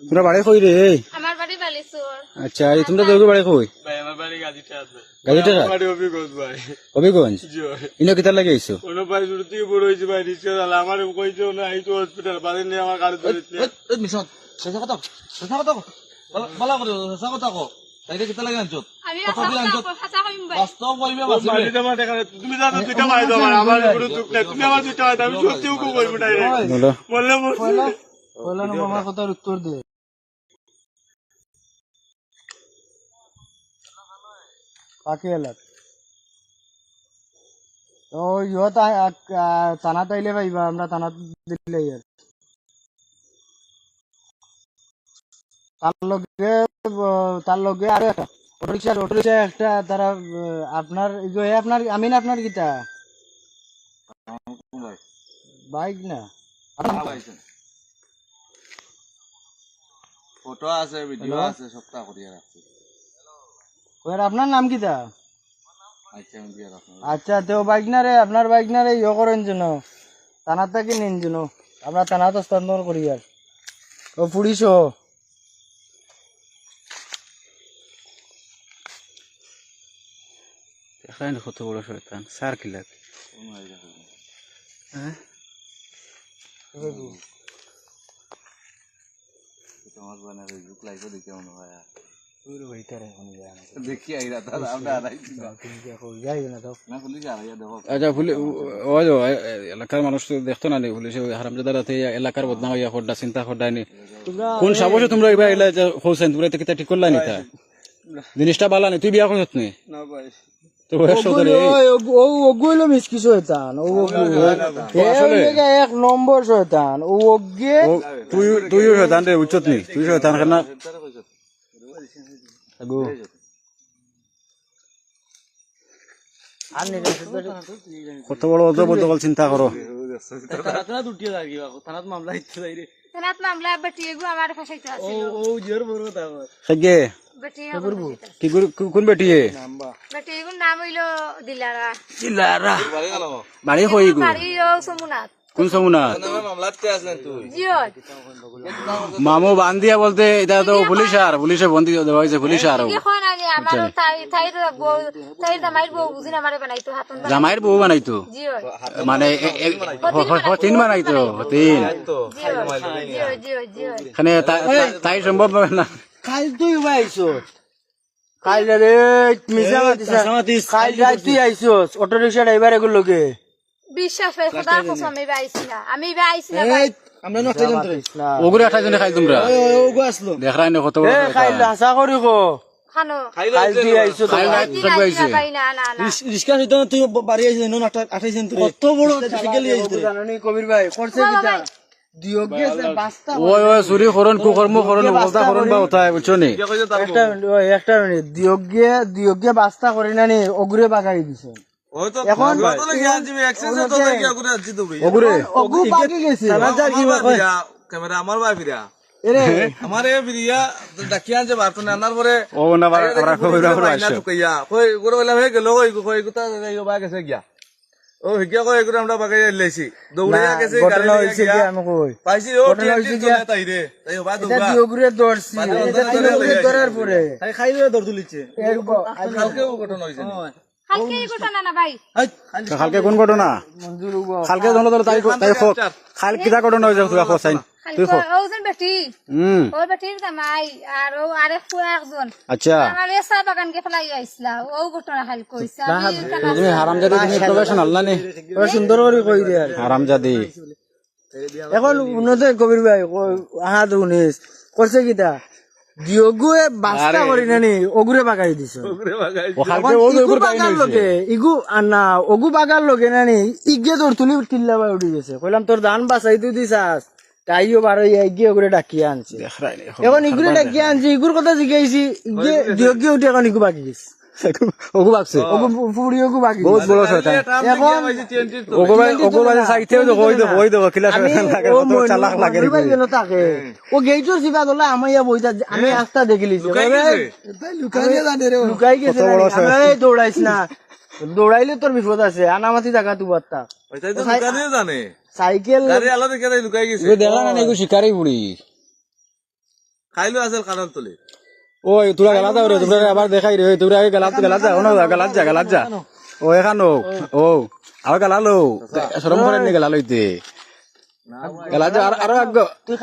বউ করিস না আগু আগু ও না মাঝে ও না ও না। ও না, আমি লা- গা গসিয়া বউ, গা গসিয়া বউ তিনকু। জয়া বউ। আতরা। এখন তোর ভিডিও কর। তোমরা বাড়ি কই রে আমার বাড়ি বালিচুর আচ্ছা এই তোমরা দৌড় বাড়ি কই গাড়িটা হবিগঞ্জ ইনো কিতার লাগে আইছো আমি হাঁচা কইম ভাই। বলো। পয়লা পয়লা নম্বর আমার কথার উত্তর দে। পাখি এলাক। তো ইহত তানাত আইলে পাইবা আমরা তানাত দিলে ইয়ার তার লগে তার লগে আর অটোরিক্সা অটোরিক্সা একটা তারা আপনার আপনার আমি না আপনার গীতা বাইক না? ফটো আছে ভিডিও আছে সপ্তাহ করিয়া রাখছি ওর আপনার নাম কিতা আচ্ছা আমি দিয়ে রাখব আচ্ছা তো বাইক না রে আপনার বাইক না রে ইয়ে করেন যেন থানার থেকে নিন যেন আমরা থানাত হস্তান্তর করি আর। ও পুলিশ ও। এখানে কত বড় শয়তান সার কিলাক হ্যাঁ? তোমার বানা ফেসবুক লাইভে দেখে মনে হয় আর। দেখি আইরা তাহলে আমরা আড়াইছি না যাই না তো না পুলিশ আড়াইয়া দেখো আচ্ছা পুলি ওই তো, এ- এ- এলাকার মানুষ তো দেখতো না পুলিশে হারামজাদারাতে এলাকার বদনাম হইয়া খড্ডা চিন্তা খড্ডা নি কোন সাবসে তোমরা এবার এলা হোসেন তোমরা কিতা ঠিক করলা নি তা জিনিসটা বালা নি তুই বিয়া করছ নি না ভাই ওগুলো মিস শয়তান এক নম্বর শয়তান ও তুই তুই শয়তান রে উচ্চত নি তুই শয়তান খানা আগো। কত বড় অজব অজগল চিন্তা করো। থানাত মামলা বেটি এগু আমার ফাঁসাইতে আছিল সেগে বেটি কি গুর- কো- কোন বেটিয়ে বেটি এগুর নাম হইল দিলারা। চিল্লারা বাড়ি হই গো বাড়ি ও সমুনাথ। কোন সমুনা মামু বান্ধিয়া বলতে এটা তো পুলিশ আর পুলিশে বন্দি দেওয়া হয়েছে পুলিশ আর হাতন জামাইয়ের বউ বানাইতো? মানে তিন বানাইতো। তিন এখানে তাই সম্ভব না। কাল তুই আইছো কাল রে মাতিস কাল রাত তুই আইছস অটো রিক্সা ড্রাইভার এগুলো লোকে বিশ্বাস ভাই খোদা কসম আমি আইছি না। আমি বা না ভাই। আমরা নষ্ট যন্ত্র ওগুলো একটা জনে খাই তোমরা। ওগো আসলো। দেখাই না কত বড় এ হাসা করি কো খানো। কাল তুই আইছো তো খাই না না না। না রিস্কা নিতে তুই বাড়ি আইছিস নো আঠাইছেন তুই কত বড় সাইকেল আইছিস জানানি কবির ভাই করছে কিটা বাস্তা একটা মিনিট করে না নি অগুরে বাগাই দিছে। এখন ক্যামেরা আমার ভাই ফিরা এরে। আমার এ ফিরিয়া ডাকি আনছে পরে ও না বারা বারা কই বেলা হয়ে গেল কই কই গুতা যাইও বা গেছে গিয়া। ও হিগিয়া কই এগুলো আমরা বাগাই লাইছি দৌড়াইয়া গেছে গাড়ি ঘটনা হয়েছে কি আমি কই। পাইছি ও ঘটনা হয়েছে টিএনটি কি? চলে তাই রে। তাই বা দৌড়া দিয়গুরে দর্শি এটা দিয়গুরে ধরার পরে। খাইলে দৌড় তুলিছে এরকম কালকে ঘটনা হইছে কালকে কোন ঘটনা? মঞ্জুর উগো কালকে ধরো তাই তাই খোক কাল কিটা ঘটনা হয়েছে তুই খোক চাইন। কালকে ও যেন বেটি। হুম ও বেটির জামাই আর ও আরেক ফুয়া একজন। আচ্ছা। আমার চাহ বাগান কে ফেলাই আইসলা ও ঘটনা খাল কইছে তুমি হারামজাদি তুমি প্রফেশনাল না নি? ওরা সুন্দর করে কই দে আর হারামজাদি এখন উন্নতে কবির ভাই আহা তো উনিস করছে কিটা দিয়গুয়ে বাস্তা করি নানি ওগুরে বাগাই দিছে। ইগু আর না অগু বাগার লগে নানি ইগে তোর তুলি টিল্লা বাই উঠি গেছে। কইলাম তোর ধান বাসাই তুই দিছাস। তাইও বারো ইগে ওগুরে ডাকিয়ে আনছে। এখন ইগুরে ডাকিয়ে আনছে ইগুর কথা জিজ্ঞাসি ইগে দিয়গিয়ে উঠে এখন ইগু বাকি গেছে। ওগু ভাবছে। ওগু ফুড়ি ওগু বাকি বহুত বড় শয়তান এখন ওগো ওগো বাজে চাইতেও দেখো ওই দেখো ওই দেখো কিলা লাগে ও চালাক লাগে ভাই গেল তাকে ও গেইটর সিবা দলে আমি ইয়া বইতা আমি রাস্তা দেখিলিছি লুকাই গেছে? লুকাই গেছে কত বড় জানি। আমি, এই দৌড়াইছ না। দৌড়াইলে তোর বিপদ আছে। আনামাতি জায়গা তু বার্তা ওইটাই তো দোকানেও জানে। সাইকেল গাড়ি আলো দেখে লুকাই গেছে। এ দেখা না এগু শিকারি বুড়ি খাইলো আসল কারণ তুলে ওই তোরা গেলা রে তোরা আবার দেখাই রে তোরা আগে গেলাত গেলাত যা ওনো গেলাত যা গেলাত যা। ও এখানো ও আর গেলালো। শরম করে নি গেলালো ইতে। গেলাত যা আর আরও আগ তুই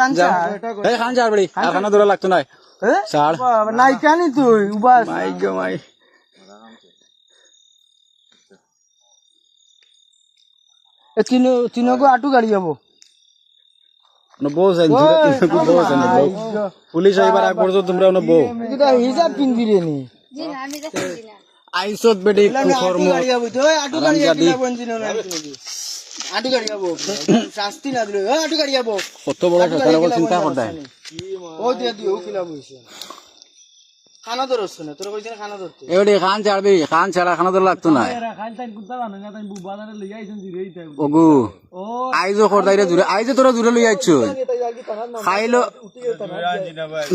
এই খান যা বড়ি আর খানা লাগতো না ছাড় নাই কানি তুই? উবাস। মাই গো মাই। তিন তিনগো আটু গাড়ি যাব। বউ সেন বউ সেন পুলিশ আইবার আগ পর্যন্ত তোমরা ন বউ এটা হিসাব কিনবি রে নি জি না আমি দেখছি না আইসত বেডি কুকর্ম গাড়ি যাব তো ওই আটু গাড়ি হারামজাদি। যাব আটু গাড়ি যাব শাস্তি না দিলে আটু গাড়ি যাব কত বড় সরকার চিন্তা করতে ও দিয়ে দিও কিলা বইছে খানা ধরছ না তোর কইছিস খানা ধরতে। এবারে খান ছাড়বি খান ছাড়া খানা তো লাগতো না। ওগু আইজো খরদাইরে জুড়ে আইজো তোরা জুড়ে লই আইছ খাইলো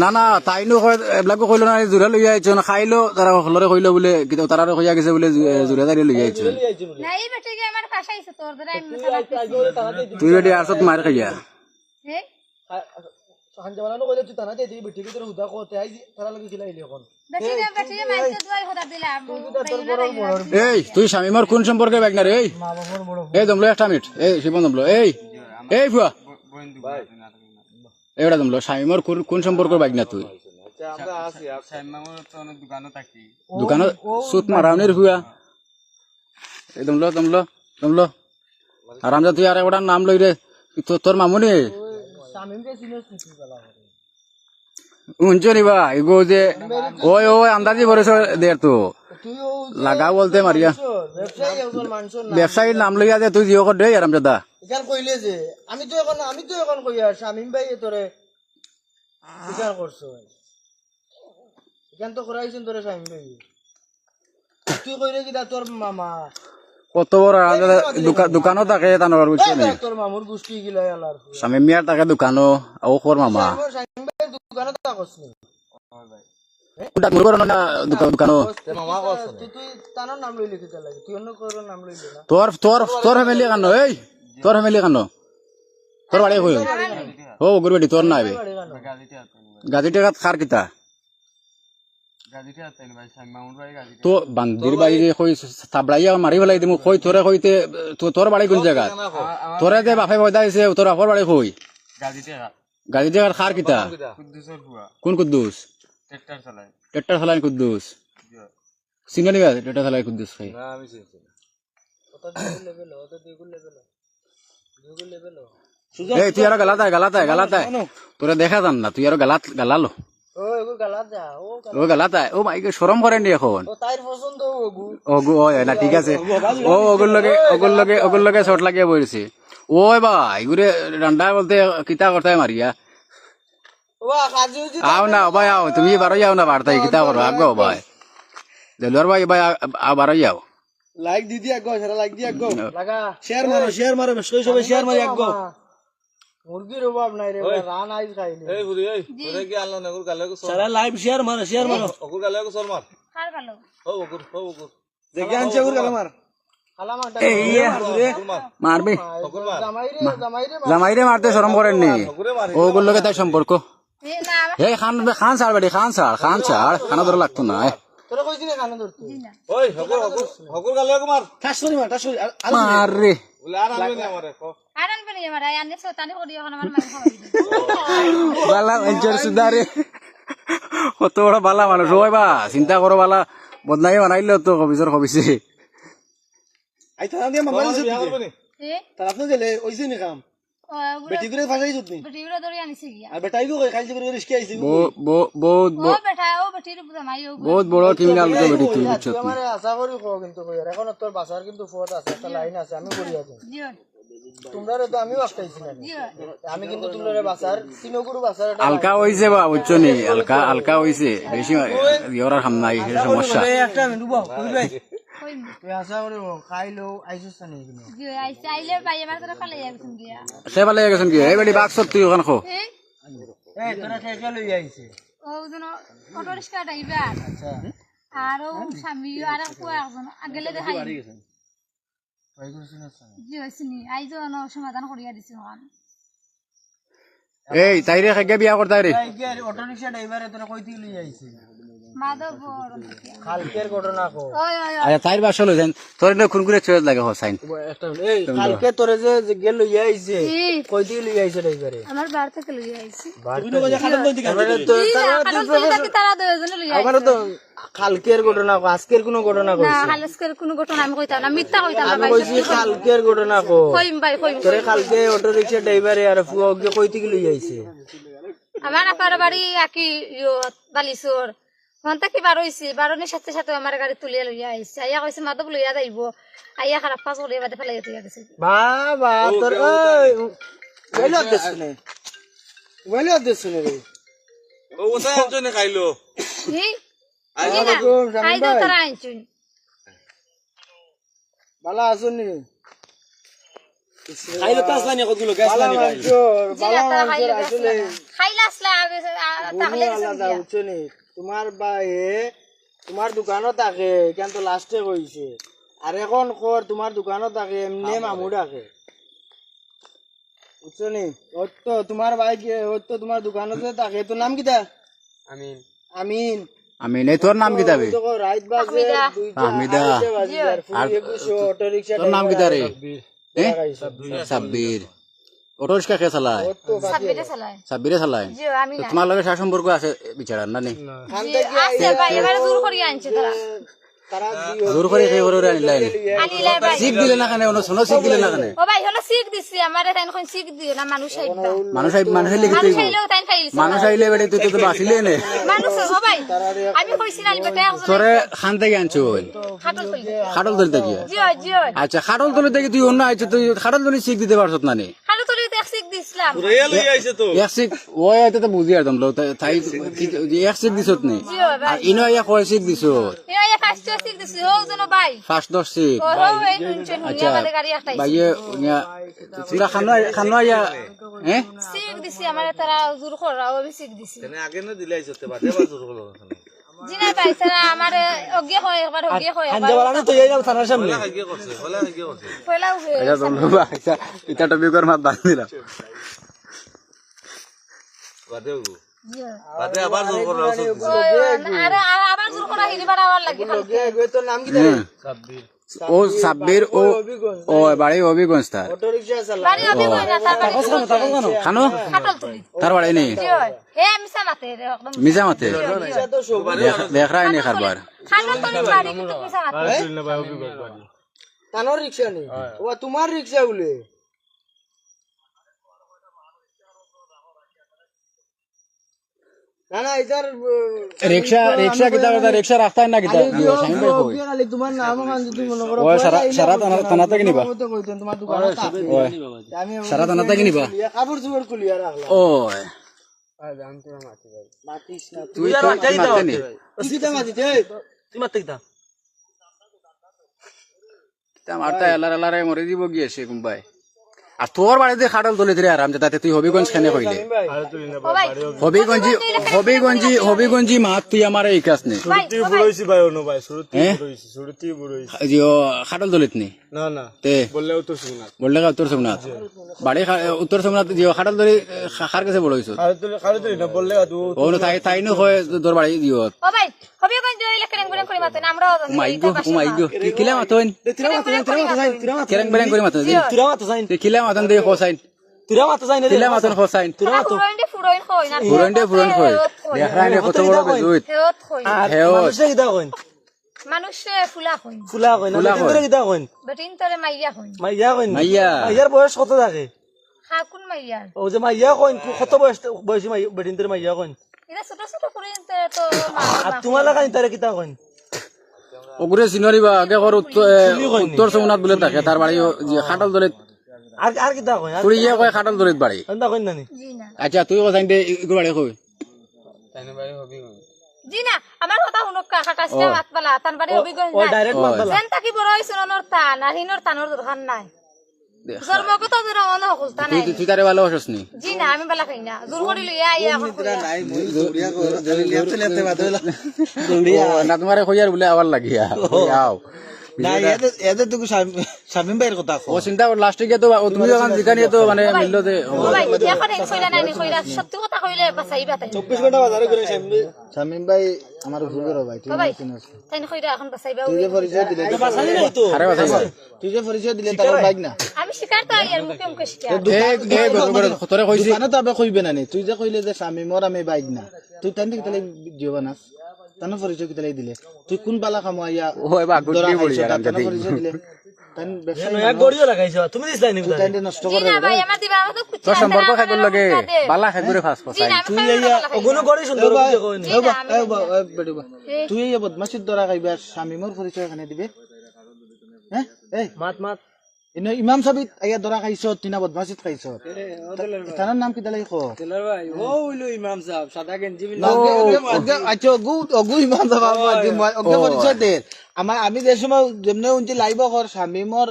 না না তাইনো এবিলাকো কইলো না জুড়ে লই আইছ না খাইলো তারা হলরে কইলো বলে কিন্তু তারা কইয়া গেছে বলে জুড়ে দাঁড়িয়ে লই আইছ না এই বেটি যে আমার ফাঁসাইছে তোর? দ্বারা আমি তুই বেটি আরছত মার খাইয়া। হে? কইলে তুই তানা দেই বিটি কি তোর হুদা কোতে আই তারা লাগি এখন এই তুই স্বামীমার কোন সম্পর্কে ব্যাগ না রে এই। এই দমলো একটা মিনিট। এই শিবন দমলো এই। এই ফুয়া দমলো স্বামীমার কোন কোন সম্পর্ক ব্যাগ না তুই? আমরা আসি দোকানত সুত মারাওনির হুয়া এই দমলো দমলো দমলো। আরামজা তুই আর একটা নাম লই রে তো- তোর মামুনি? শামিমকে চিনস নি নিবা এগো যে ওই ওই আন্দাজি ভরেছ দের তো। লাগা বলতে মারিয়া। ব্যবসায়ীর নাম লইয়া যে তুই জিও কর দে আরামজাদা এখান কইলে যে আমি তো এখন আমি তো এখন কই আর শামিম ভাই তোরে বিচার করছ। এখান তো করাইছেন তোরে শামিম ভাই। তুই কইলে কি তোর মামা? কত বড় দোকানও থাকে তানোর বুঝছ নি স্বামী মিয়ার থাকে দোকানও ও খোর মামা। দোকানে দোকান তোর তোর তোর ফ্যামিলি কেন এই তোর ফ্যামিলি কেন তোর বাড়ি কই? ও গুরবেটি তোর না গাজি টেকা খার কিতা? তো বান্দির বাড়ি কই তাবড়াইয়া মারি ফেলাই দিমু কই তোরে কইতে তো- তোর বাড়ি কোন জায়গা তোরে যে বাপে পয়দা দিছে তোর বাপর বাড়ি কই গাজি টেকার খার কিতা? কোন কুদ্দুস ট্রেক্টর চালাই। কুদ্দুস সিঙ্গা নিবা ট্রেক্টর চালাই কুদ্দুস খাই। এই তুই আরও গালাতায় গালাতায় গালাতায় তোরা দেখা যান না তুই আরও গালাত গালালো। ও এগু গালা যা ও ও ও মাইকে সরম করেনি এখন? ও তাইর পছন্দ ওগু ওগু ও না ঠিক আছে। ও ওগুর লগে ওগুর লগে ওগুর লগে শর্ট লাগিয়ে বইছে। ওই ভাই ঘুরে রান্ডা বলতে কিতা করতে মারিয়া ও আও না ভাই আও তুমি বারো যাও না বার্তাই কিতা করো আগো ভাই। দেলোয়ার ভাই ভাই বারো যাও। লাইক দি দি আগো সেটা লাইক দি আগো লাগা। শেয়ার মারো শেয়ার মারো সবাই শেয়ার মারি আগো মুরগির অভাব নাই রে রান আইজ খাইলি। এই বুড়ি এই। তোরে কি আনলো না গালে সর সারা লাইভ শেয়ার মারো শেয়ার মারো। ওগুর গালে সর মার খার ভালো। ও ওগুর ও ওগুর দেখে আনছে ওর গালা মার। মারবি। ওগুর মার। জামাই রে জামাই রে জামাইরে মারতে শরম মার ওগুর লগে তাই সম্পর্ক। এই খান খান ছাড় বেটি খান ছাড় খান ছাড়। খানা ধরে লাগতো না না। না গালে মার। ঠাস বলে আমারে সোতানি করি এখন আমার খাওয়াই বালা সুদারে কত বড় বালা মানুষ ওই বা চিন্তা করো বালা বদনাই বানাইলে তো কবিসর কবিছে আই তানা দিয়া মোবাইল বিয়া করবে নি হে তারা তো গেলে ওইছে নি কাম ও বেটি করে ফাসাই যুত নি বেটি গুলো ধরে আনিছে গিয়া আর বেটাই গো খাইছে করে রিস্কে আইছে বহুত বহুত ও বেটা ও বেটির জামাই ও বহুত বড় ক্রিমিনাল তো বেটি তুই বুঝছ তুই আমারে আশা করি কো কিন্তু কই এখন তোর বাসার কিন্তু ফোট আছে একটা লাইন আছে আমি করি আছি তোমরা তো আমিও আটকাইছি আমি কিন্তু তোমরা বাসার সিনগুরু বাসার আলকা হইছে বা বুঝছ নি? আলকা আলকা হইছে। বেশি ইয়র হাম নাই এটা সমস্যা। একটা মিনিট আইছে আইলে ভাই রিক্সা ড্রাইভার আচ্ছা। আর ও স্বামী আর আগেলে দেখাই ভাই করছিস না জিও চিনি আইজ ন সমাধান করিয়া দিছি এই তাইরে খাগে বিয়া করতা রে অটো রিকশা ড্রাইভারে তোরা কই থেকে লই আইছে মাধব কালকের ঘটনা কো ওই ওই আরে তাইর বাসা লই যান তোর না খুন করে চলে লাগে হসাইন এই কালকে তোরে যে গেল লই আইছে কই থেকে লই আইছে ড্রাইভারে আমার বার থেকে লই আইছি মানে তো কারণ তুই থাকি তারা দুজনে লই আইছি আমারও তো কালকের ঘটনা কো আজকের কোনো ঘটনা কো না হালস্কের কোনো ঘটনা আমি কইতাম না মিথ্যা কইতাম না আমি ভাই কইছি কালকের ঘটনা কো। কইম ভাই কইম তোরে কালকে অটো রিকশা ড্রাইভারে আর ফুয়া ওকে কই থেকে লই আইছে আমার আপার বাড়ি আকি ইয়ো বালিচর। কি বার হইছে? বারণের সাথে সাথে আমার গাড়ি তুলিয়া লইয়া আইছে। আইয়া কইছে মাধব লইয়া যাইব। আইয়া খারাপ পাস করে বাদে ফেলাই তুই গেছে। বাবা তোর ওই ওইলো দেশ নে ওইলো দেশ নে রে। ও কোথায় একজনে খাইলো। এই নি। খাইলে তো আসলানি কতগুলো গ্যাস আসলে খাইলে আসলে তাহলে আলাদা নি। তোমার বায়ে তোমার দোকানত থাকে কেন তো লাস্টে কইছে আর এখন কর তোমার দোকানত থাকে এমনি মামু ডাকে। বুঝছ নি? ওর তো তোমার ওর তো তোমার দোকানতে থাকে তোর নাম কিটা আমিন। আমিন। আমি নেই তোর নাম কি দাবি? আর রিক্সা তোর নাম কি রে সাব্বির অটো রিক্সা কে চালায়? সাব্বিরে চালায়। আমি তোমার লগে সা সম্পর্ক আছে বিচারার না নি? জিও, আছে ভাই এবারে জোর করিয়া আনছে তারা তারা দিও করে সেই করে আনিলাই আনিলে ভাই শিখ দিলে না কানে অন্য শোনো শিখ দিলে না কানে ও ভাই হলো শিখ দিছি। আমারে তাই এখন শিখ দিও না মানুষ আইবা মানুষ আই- মানুষ আইলে কি মানুষ তুই আইলেও তাই খাইলিছে মানুষ আইলে বেড়ে তুই তো বাঁচিলে নে? মানুষ ও ভাই আমি কইছি না বেটা তোরে খান থেকে আনছো খাটল জিও আচ্ছা খাটল তলি থেকে তুই অন্য আইছো তুই খাটল তলি শিখ দিতে পারছত না নি? খাটল তুলি তো এক দিছিলাম। রেয়া লই আইছে তো। এক ওই হয়তো তো বুঝি লো তাই দিছত নি? আর ইনো দিছি জন ভাই দশ ও এই গাড়ি তোরা খানো খানো হ্যাঁ দিছি আমারে তারা জোর করা ও দিছি। আগে না দিলে আইছে তে বাদে বাজু হলো জিনা ভাই তারা আমার অজ্ঞে হয় একবার অজ্ঞে হয় একবার আমি তো এই থানার সামনে। হলা হাগিয়ে করছে হলা হাগিয়ে করছে পয়লা উঠে এটা আচ্ছা এটা টপিকর মাত বাদ দিলাম বাদে হব। বাদে আবার জোর করে আর আবার জোর করা হিলি বাড়া আবার লাগি লাগে তো নাম কি? হুম। ও সাব্বির ও ও বাড়ি হবিগঞ্জ তার। খানো তার বাড়ি নেই? মিজামাতে হে মিছা মাতে রে একদম মিজা মাতে। তো সব দেখ রায় নি খারবার তানোর রিক্সা নেই। তোমার রিক্সা বলে? না না কিতা কথা রাস্তা না কিতা সাইন ভাই কই খালি তোমার নাম ওখান যদি মনে করো ও সারা সারা থানা থানা থেকে নিবা তোমার দোকান আমি সারা থানা থেকে। নিবা কাপড় চোপড় খুলিয়া রাখলাম ওই। তুই তো মাতে নি তুই মাতিতে তুই মারতে কিতা মারটা এলার এলারে মরে দিব গিয়েছে কোনবাই আর তোর বাড়িতে খাটল তুলে দিলে আরাম তাতে তুই হবিগঞ্জ খানে কইলে? হবিগঞ্জি হবিগঞ্জি হবিগঞ্জি মাত তুই আমার এই কাজ নেই হ্যাঁ? খাটল তুলিত নি? বললে উত্তর সোমনাথ। বাড়ি খা- উত্তর সোমনাথ জিও খাটল তুলি খার কাছে বললে তাই তাই নো হয় তোর বাড়ি দিও কিলা মাতন মাথা যাই তিরা মাথা যাই মাতন তিরা মাতন। দে হোসাইন তিরা না কই না ফুরন্ডে ফুরন কই দেখরা নে কত বড় বেজুত হেওত কই হেও মানুষে কিতা কইন মানুষে ফুলা কই ফুলা কইন না কইন। তিরা কইন বেটিন তরে মাইয়া কই মাইয়া কইন মাইয়া। মাইয়ার বয়স কত থাকে? খাকুন মাইয়া। ও যে মাইয়া কইন কত বয়স বয়সী মাইয়া বেটিন তোর মাইয়া কইন এটা ছোট ছোট ফুরিন তো আর তোমার লাগা তারে কিতা কইন ওগুরে আগে উত্তর উত্তর সোমনাথ বলে থাকে। তার বাড়ি খাটল দলে আর আর কই আর তুই ইয়ে কয় খাটল দরিত বাড়ি? এন্দা কই নানি আচ্ছা তুই কথা দে ইগো বাড়ি কই তাইনে বাড়ি হবি জি না আমার কথা শুনক কাকা কাজটা মাত পালা তান বাড়ি অভিজ্ঞতা ও ডাইরেক্ট মাত বালা যেন তাকি বড় হয়েছে ওনর টান আর হিনর টানোর দরকার নাই। জন্মগত দূর অন হকুলতা নাই। তুই তারে ভালোবাসস নি? জি না আমি বেলা খাই না। দূর করি লইয়া আইয়া এখন কইয়া। ও, না তোমারে কইয়ার বলে আবার লাগিয়া। আও না এদের এদের তো শামিম ভাইয়ের কথা ও চিন্তা কর লাস্টে গিয়ে তো তুমি যখন জিকানি তো মানে মিলল দে এখন এই কইলা নাই নি সত্যি কথা কইলে বাঁচাইবা তাই। চব্বিশ ঘণ্টা বাজারে করে সামনে শামিম ভাই আমার ভুল ভাই ও ভাই তাই কইরা এখন বাঁচাইবা তুই যে পরিচয় দিলে বাসানি নাই তো আরে কথা তুই যে পরিচয় দিলে তার বাইক না। আমি শিকার তো আইয়ার মুখে মুখে শিকার এ এ গরু গরু তোরে কইছি দোকানে তো আবে কইবে না নি? তুই যে কইলে যে শামিমর আমি বাইক না। তুই তাই কি তাহলে জীবন আস তানো পরিচয় কি তাহলে দিলে? তুই কোন বালা কামাইয়া ও এবার গুটি বলি আর তানো পরিচয় দিলে? তাই ব্যবসা এক গড়িও লাগাইছো তুমি দিছলাই নি তাই নষ্ট জি না ভাই আমার দিবা আমার তো কুচি তোর সম্পর্ক খাইবার লাগে। বালা খাইবরে ফাস জি না আমি খাই না অগুনো গড়ি সুন্দর বুঝে কই নি? তুই এই বদমাসির দ্বারা খাইবা শামিমর পরিচয় এখানে দিবে। হ্যাঁ এই। মাত মাত। ইমাম সাবিত আইয়া দরা খাইছ তিনা বদমাসিত খাইছ তার নাম কি দালাই খো আচ্ছা অগু অগু ইমাম সাহেব অগ্নি পরিচয় দে আমার আমি যে সময় যেমনে উনটি লাইব কর শামিমর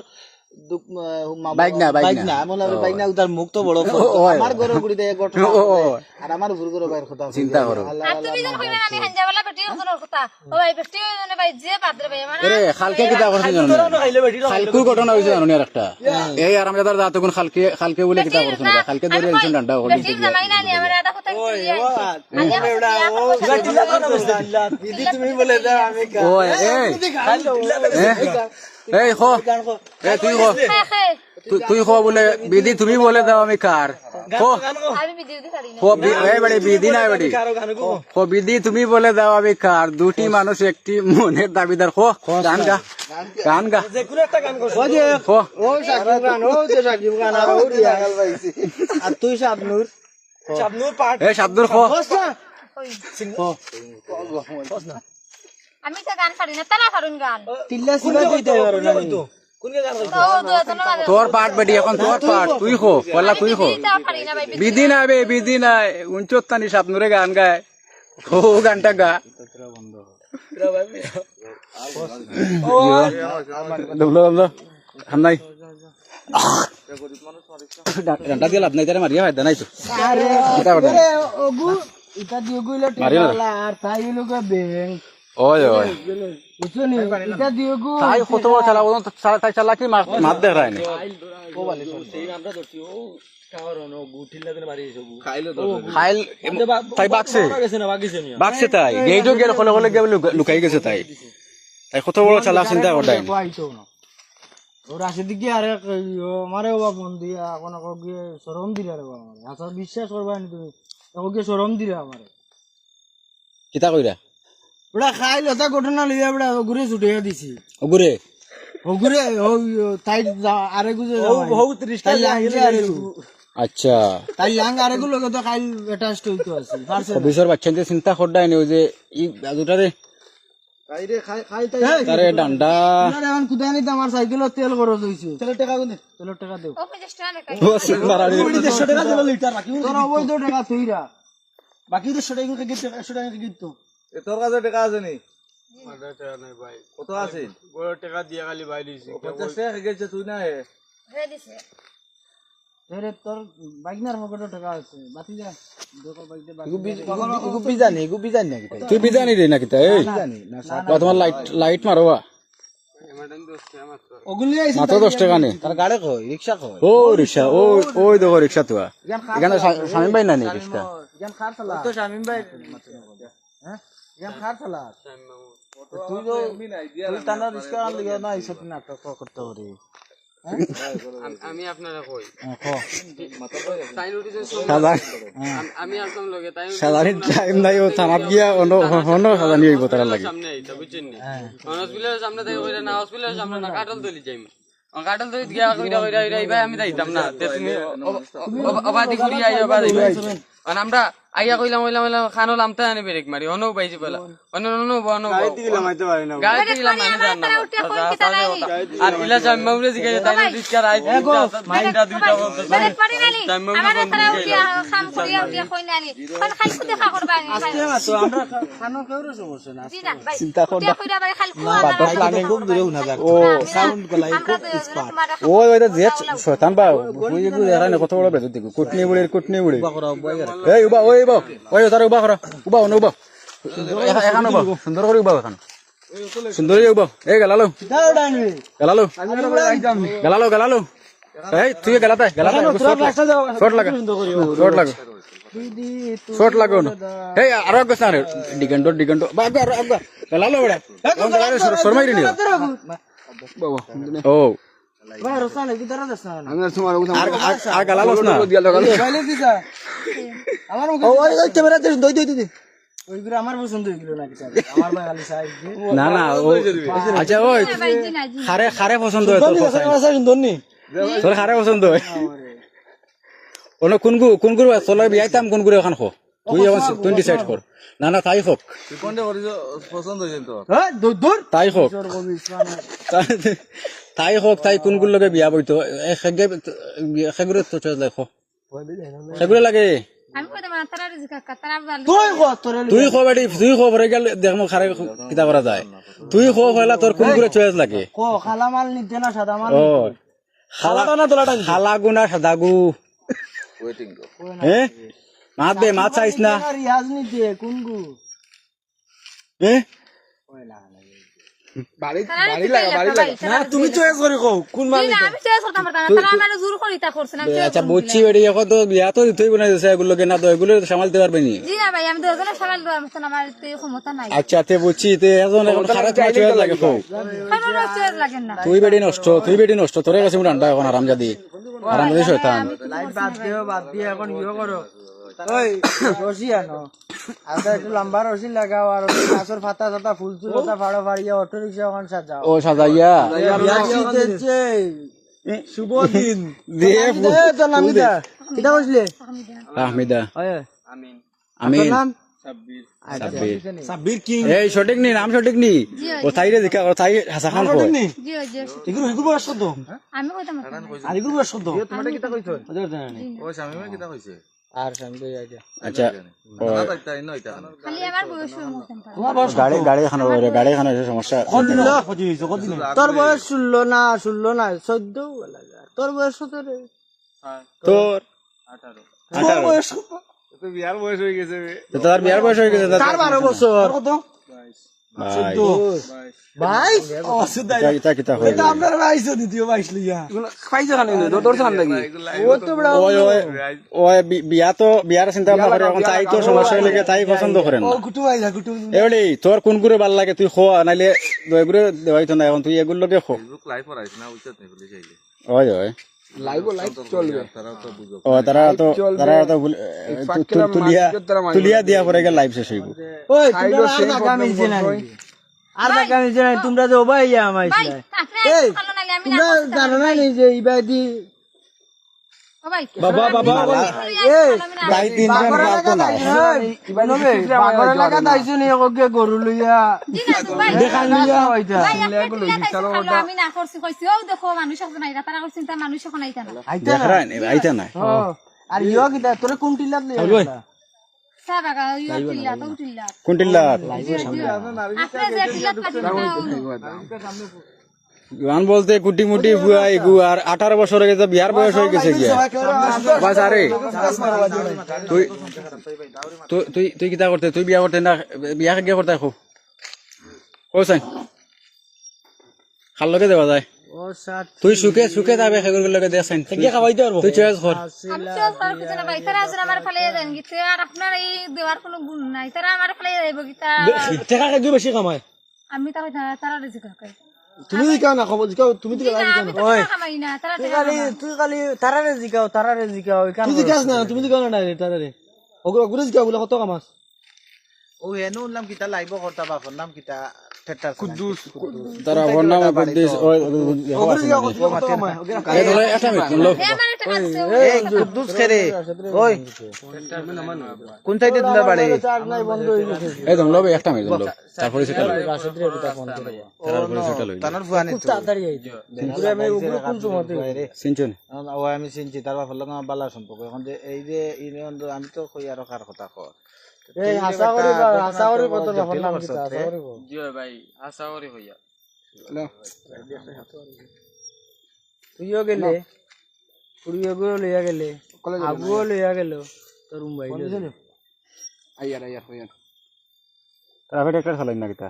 বাইক না, বাইক বাইক না। না বলে বাইক না তার মুখ তো বড় ফটো। ও। আমার ঘরে গুড়ি দেয় ঘটনা ও, ও, ও। আর আমার ভুল করে বাইর কথা চিন্তা করো। আর তুমি যখন কইলা আমি হাঞ্জাওয়ালা বেটি ওজনের কথা। ও ভাই বেটি ওজনে ভাই যে বাদরে ভাই আমার এরে খালকে কিতা করছিস জানো না? খাইলে বেটি খালকুর ঘটনা হয়েছে জানো আর একটা। এই আরাম দাদার দাঁত কোন খালকে খালকে বলে কিতা করছ না? খালকে ধরে আইছেন ডান্ডা হলি বেটি জামাই না নি আমার এটা কথা কি তুমি বলে দাও আমি ও এই এই খো এ তুই খো তুই- তুই খো বলে বিধি তুমি বলে দাও আমি কার। খো না খো এই বেড়ি খো বিধি তুমি বলে দাও আমি কার। দুটি মানুষ একটি মনের দাবিদার। খো গান গা। গান গা। যে কোনো একটা গান করছ খো ও সাকিব খান ও যে সাকিব খান আর ও রিয়া আর তুই শাবনুর। শাবনুর পাট এই শাব্দুর খো আমি তো গান পারি না তারা পারুন গান। তিল্লা সিবা দিতে পারো না কে কইতো কোন কে গান করছ তো ও দুজন গান তোর পাট বেটি এখন তোর পাট তুই খো পল্লা তুই খো না বিধি নাই বে বিধি নাই উঞ্চত্তানি স্বপ্নরে গান গায়। ও গানটা গা। হাম নাই। দিয়ে লাভ নাই তারে মারিয়া ফায়দা নাই তো। না। আর তাই লোকে ব্যাংক ওই ওই। তাই কত বড় চালা বলুন তাই চালা কি দেখ রায় আমরা গেল লুকাই গেছে তাই। তাই কত বড় চালা চিন্তা করতাই আইতো না। কি আরে মারে বাবা মন দিয়া এখন আকৌ গিয়ে শরম দিলে রে বাবা আমারে আচ্ছা বিশ্বাস করবা নি তুমি? আকৌ গিয়ে শরম দিলে আমারে। কিতা কইরা? ওটা খাই লতা ঘটনা লইয়া বড়া ঘুরে ছুটিয়ে দিছি। ওগুরে ও তাই আরে গুজে বহু 30 টা তাই আরে আচ্ছা। তাই লাং আরে গুলো তো খাই অ্যাটাচড হইতো আছে পারছে না। অফিসর বাচ্চা চিন্তা করতাই নি ওই যে ই দুটারে খাই রে খাই খাই তাই তারে ডান্ডা না এখন কুদাই নিতে আমার সাইকেলত তেল খরচ হইছে তেলের টাকা টাকা দেও ও পঞ্চাশ টাকা লিটার বাকি তোর অবৈধ টাকা তুইরা বাকি দেড়শো টাকা কে একশো টাকা তোর কাছে টাকা আছে নি কত আছে টাকা দিয়া খালি বাই দিছি পঞ্চাশ টাকা গেছে তুই না তোর বাইক পকেটে টাকা আছে বাতি যা দেখো বাইক দে বাকি গুপি জানি গুপি জানি নাকি তাই তুই বিজানি রে না কিতা এই জানি না বা তোমার লাইট লাইট মারবা ওগুলি দশ টাকা নে তার গাড়ি কই রিকশা কই ও রিক্সা ও ওই দেখো রিক্সা তো এখানে স্বামী ভাই না রিক্সা ইয়ান খার ভাই হ্যাঁ চালা তুই তো তুই টানা রিকশা আন না এইসব নাটক করতে পারি। আমি আপনারা কই? আমি আসলাম লগে তাই সাজানি টাইম নাই ও থানাত গিয়া অন্য অন্য সাজানি হইব তারা লাগে। সামনে আইতা বুঝছেন নি? হসপিটালের সামনে থেকে কইরা না হসপিটালের সামনে না কাটল দলি যাইম। কাটল দলি গিয়া কইরা কইরা কইরা আমি যাইতাম না তে তুমি অবাদি ঘুরি আইও বা আমরা আইয়া কইলাম কইলাম কইলাম খানো লামতে আনি ব্রেক মারি অনও পাইছি পেলা। অন্য অন্য অন্য গাড়িতে গেলাম মানে জান না আর ইলা জাম্মাউরে জিগাই তাই দিকা রাই মাইন্ডা দুইটা বলতে বেলেগ পাৰি নালি আমাৰ তাৰা উঠিয়া খাম কৰিয়া উঠিয়া কই নালি খাল খাল কুতে খা কৰবা নি তো আমরা খানো কেউরে সমস্যা না জি না ভাই। চিন্তা কইরা ভাই খাল খোৱা না খুব দূরে উনা যাক। ও সাউন্ড গলাই খুব স্পার্ট। ওই ওই যে শয়তান বা ওই যে এখানে কত বড় বেজত দেখো কুটনি বুড়ি কুটনি বুড়ি। করা এই উবা ওই উবা ওই তার উবা কর উবা অন উবা। এখান উবা। সুন্দর করে উবা এখান। সুন্দর উবা। এই গেলালো। গেলালো। গেলালো গেলালো। এই, তুই গেলাতে গেলাতে শর্ট লাগা। শর্ট লাগা। শর্ট লাগা। না এই আরও গছ না ডিগন্ডো ডিগন্ডো আগ গেলালো, বড়া। শর্মাই নি ও আমার পছন্দ না না আচ্ছা ওই খারে খারে পছন্দ হয় তোর খারে পছন্দ অন্য কোন কোন গুরু তোর বিয়াইতাম কোন গুরু এখন খো তুই এখন তুই ডিসাইড কর না না তাই হোক পছন্দ হয়েছে তোর হ্যাঁ দূর দূর তাই হোক তাই- হোক তাই কোনগুলো লগে বিয়া বইতো সেগে সেগুলো তো চয়েস লাগে সেগুলো লাগে। তুই কো তোর তুই খো বেটি তুই খো ভরে গেল দেখমো খারে কিতা করা যায়। তুই খো হইলা তোর কোনগুলো চয়েস লাগে? কো খালা মাল নিতে না সাদা মাল খালা না তোলাটা খালা গুনা হ্যাঁ দে মাত চাইস না। রিয়াজ নিতে কোন গু হ্যাঁ বাড়ি লাগা বাড়ি লাগা না তুমি চয়েস করে কও কোন মাল আমি চেষ্টা করতাম না তারা আমার জোর করি তা আমি আচ্ছা বুঝছি এখন তো বিয়া দিতেই না তো এগুলো সামালতে পারবে নি। জি না ভাই আমি দুজনে সামাল দেওয়ার আমার তো ক্ষমতা নাই। আচ্ছা তে বুঝছি তে এখন এখন খারাপ চয়েস লাগে না। তুই বেটি নষ্ট তুই বেটি নষ্ট তোরে কাছে মুড় আন্ডা এখন আরামজাদি আরামজাদি শয়তান। লাইট বাদ দিও বাদ দিয়ে এখন ইয়ে করো। ওই একটু লম্বা রশি লাগাও আর গাছের পাতা সাতা ফুল চুল পাতা ফাড়ো ফাড়িয়ে অটো রিক্সা ওখান সাজাও। ও সাজাইয়া? শুভ দিন। দিয়ে তো নামি দা কিটা কইছিলে আহমিদা। ওই আমিন। সাব্বির। কিং। এই সঠিক নি নাম সঠিক নি? ও তাই রে দেখা ও তাই হাসা খান কয় জি যে এগুলো এগুলো বয়স কত? আমি কইতাম আর এগুলো বয়স কত? তোমারে কিতা কইছ? ও স্বামী কিতা কইছে? আর সামনে আচ্ছা না খালি আমার বয়স তোমার বয়স গাড়ি গাড়ি খানো রে গাড়ি খানো হইছে সমস্যা। কদিন কদিন তোর বয়স ষোলো না ষোলো না চোদ্দ তোর বয়স কত রে তোর? তোর বয়স তো বিয়ার বয়স হয়ে গেছে তো তার বিয়ার বয়স হয়ে গেছে তার বারো বছর। কত? তোর কোনগুলো ভালো লাগে তুই খো নাইলে এগুলো দেওয়াইতো না এখন তুই এগুলো লগে খো ফেসবুক লাইভ নেই লাইভ চলবে। ও তারা তো তারা তো তুলিয়া তুলিয়া দিয়া পরে গেল লাইভ শেষ হইব। ওই তোমরা আর যে ওবাই ইয়া আপনি এই তোমরা জানো না যে ইবাদি বাবা বাবা এই তাই তিনজন পারতো না বাগর লাগা দাইছো নি ওকে গরু লইয়া? জি না তো ভাই। দেখান লইয়া হইতা ভাই আপনি খালো আমি না করছি কইছি ও দেখো মানুষ এখন নাই তারা করছেন তা মানুষ এখন আইতা না। আইতা না? আইতা নাই ও, আর ইয়া কিটা তোরে কোন টিলাত লইয়া বাগা গান বলতে কুটি মুটি বুয়া এগু আর আঠারো বছর হয়ে গেছে বিয়ার বয়স হয়ে গেছে গিয়া। বাস আরে তুই তুই তুই তুই কিতা করতে তুই বিয়া করতে না বিয়া গিয়া করতে খো ও সাই খাল লগে দেওয়া যায়। তুই সুখে সুখে যাবে সেগুলো লগে দেয়া সাইন তুই খাওয়াইতে পারব তুই চয়েস কর আমি কিছু না ভাই তারা আসলে আমার ফেলে দেন গীতে আর আপনার এই দেওয়ার কোনো গুণ নাই তারা আমার ফেলে যাইব গীতা। টাকা কিন্তু বেশি কামায় আমি তাহলে তারা রিজিক করে তুমি জিকাও না খবর জিকাও তুমি তো টাকা কামাই না। তারা টাকা তুই খালি তারারে জিকাও তারারে জিকাও তুই জিকাস না তুমি জিকাও না ডাইরেক্ট তারারে ওগুলো ওগুলো জিকাও বলে কত কামাস ও হেনু নাম কিতা লাইব করতা বাপর নাম কিতা। তারা ওর নাম কুদ্দুস কুদ্দুস খেরে ওই কোন সাইডে বাড়ি হয়ে এই দম একটা তারপরে সেটা তারপরে সেটা তানার ফুয়ানি তো তাড়াতাড়ি পুরো আমি উপরে কোন সময়তে সিনচন ও আমি চিনছি তার বাপের বালা সম্পর্ক এখন যে এই যে ইউনিয়ন আমি তো কই আর কার কথা কর এই হাসা করে হাসা করে কত বাপের নাম কি হাসা করে জি ভাই আশা করি হইয়া। তুইও গেলে পুরিও গো লইয়া গেলে আগুও লইয়া গেল তোর মুম্বাই ট্রাফিক একটা চালাই না। কিতা?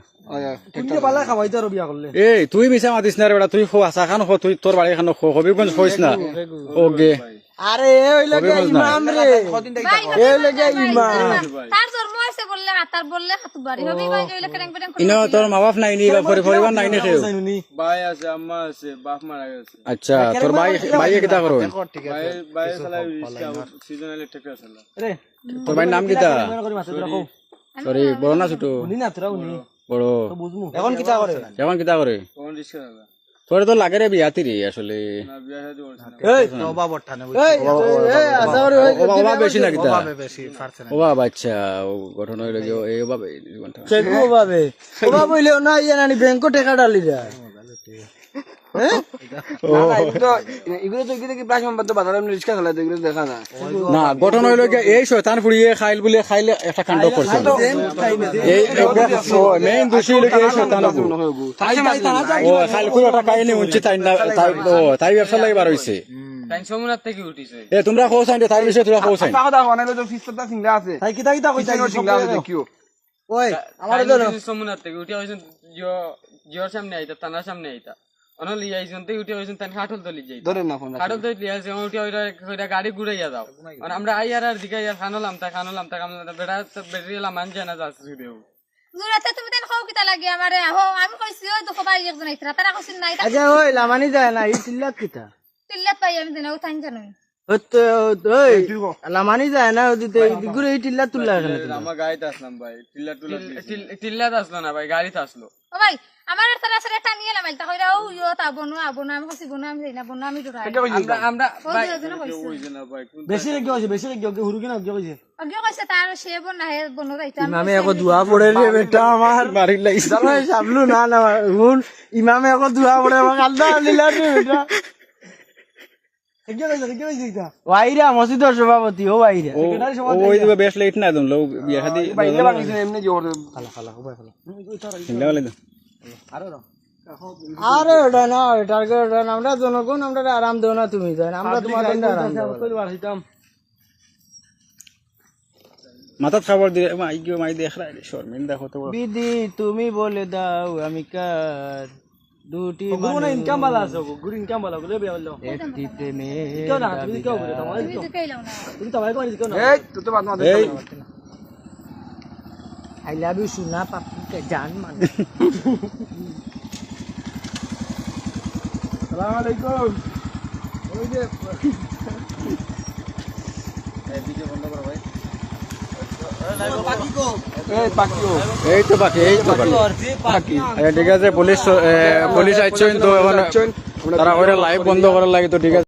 তুমি পালা খাওয়াই তো বিয়া করলে এই তুই মিছা মাতিস না রে বেটা তুই খো আশা খান তুই তোর বাড়ি খান হবিগঞ্জ খোইস না? ওকে আরে ওই লাগে ইমাম রে। এই লাগে ইমাম। তার জন্ম হয়েছে বললে হাতার বললে হাতু বাড়ি হবি ভাই জইলে কেন কেন ইনো তোর মা বাপ নাই নি বা পরি- পরিবার নাই নি কেউ ভাই আছে আম্মা আছে বাপ মারা গেছে। আচ্ছা তোর ভাই ভাইয়ে কিতা করো ভাই ভাই রিক্সা সিজনাল ট্রাক্টর চালা রে তোর ভাইয়ের নাম তোরা কও। সরি বড় না ছোট। উনি না তোরা উনি বড় বুঝমু এখন কিটা করে এখন কিতা করে? কোন চালা তোর তো লাগে রে বিয়াতি রে আসলে। বেশি না। কিতা বেশি পারছে না ও বাবা আচ্ছা ও গঠন হইল যে এই অভাবে ওবা বইলেও না ইয়ে নানি ব্যাংকও টাকা ডালি যা না গঠন হইল এই শয়তান ফুড়িয়ে খাইল বলে খাইলে একটা কাণ্ড করছে মেইন দোষী হইল এই শয়তান ও খাইল করে একটা কাহিনী উঞ্চি তাই না তাই তাই ব্যবসা লাগে বার হইছে তাই সমুনার থেকে উঠিছে এ তোমরা তার বিষয়ে তোমরা খোঁজ আইন তাই কিটা কিটা কইতা ওই আমার সমুনার থেকে উঠে হয়েছেন জিওর সামনে আইতা তানার সামনে আইতা অনলি আইছেন তো উঠে হয়েছেন তান হাটল দলি যাই ধরে না ফোন হাটল দলি আছে উঠে ওইটা ওইটা গাড়ি ঘুরাইয়া দাও আর আমরা আইয়ার আর দিকে আইয়ার খানলাম তা খানলাম তা খানলাম বেড়া বেরিয়েলাম মানছে না যাচ্ছে দেও জুরাতে তুমি তেন খাও কিতা লাগে আমারে হো আমি কইছি ওই ভাই একজন আইতরা তারা কইছেন নাই আচ্ছা ওই লামানি যায় না এই চিল্লাত কিটা তিল্লাত পাই আমি দিনা উঠাইন জানো ওই লামানি যায় না ওদিতে গুরে এই টিল্লা তুললা আমার গাড়িতে আসলাম ভাই টিল্লা টুলা টিল্লাতে আসলো না ভাই গাড়িতে আসলো ও ভাই আমার তারা সারে টানি এলাম আইতা কইরা ও ইয়ো তা বনু আবনু আমি কইছি বনু আমি যাই না বনু আমি ডরাই আমরা আমরা ও দুজন কইছে ভাই বেশি বেশি রেগে হইছে হুরু কিনা হইছে কইছে অগিও কইছে তার সে বন না হে বনু যাইতা ইমামে একো দুয়া পড়ে রে বেটা আমার মারিল লাগিছে জামাই সাবলু না না হুন ইমামে একো দুয়া পড়ে আমার কালদা লিলা রে বেটা সভাপতি ও ও ওই দিবে বেশ লেট না একদম লোক বিয়া শাদি সিংলা বলে তো আরে ওটা না এটার ওটা না আমরা জনগণ আমরা আরাম দেও না তুমি জান আমরা তোমাদের আরাম মাথাত খাবার দিয়ে মাই গিয়ে মাই দেখ রাই শর্মিন দেখো তো বড়। তুমি বলে দাও আমি কার? দুটি মানে ইনকাম বালা আছে গুড় ইনকাম বালা করে বিয়া হলো একটি প্রেমে কেউ তুমি কেউ বলে তোমার তুমি তো কইলাও না তুমি তো ভাই করে না এই। আই লাভ ইউ সোনা পাপি কে জান মান সালাম আলাইকুম ওই যে এই তো বাকি এই তো বাকি ঠিক আছে পুলিশ পুলিশ আইছেন তো এখন তারা লাইভ বন্ধ করার লাগে তো ঠিক আছে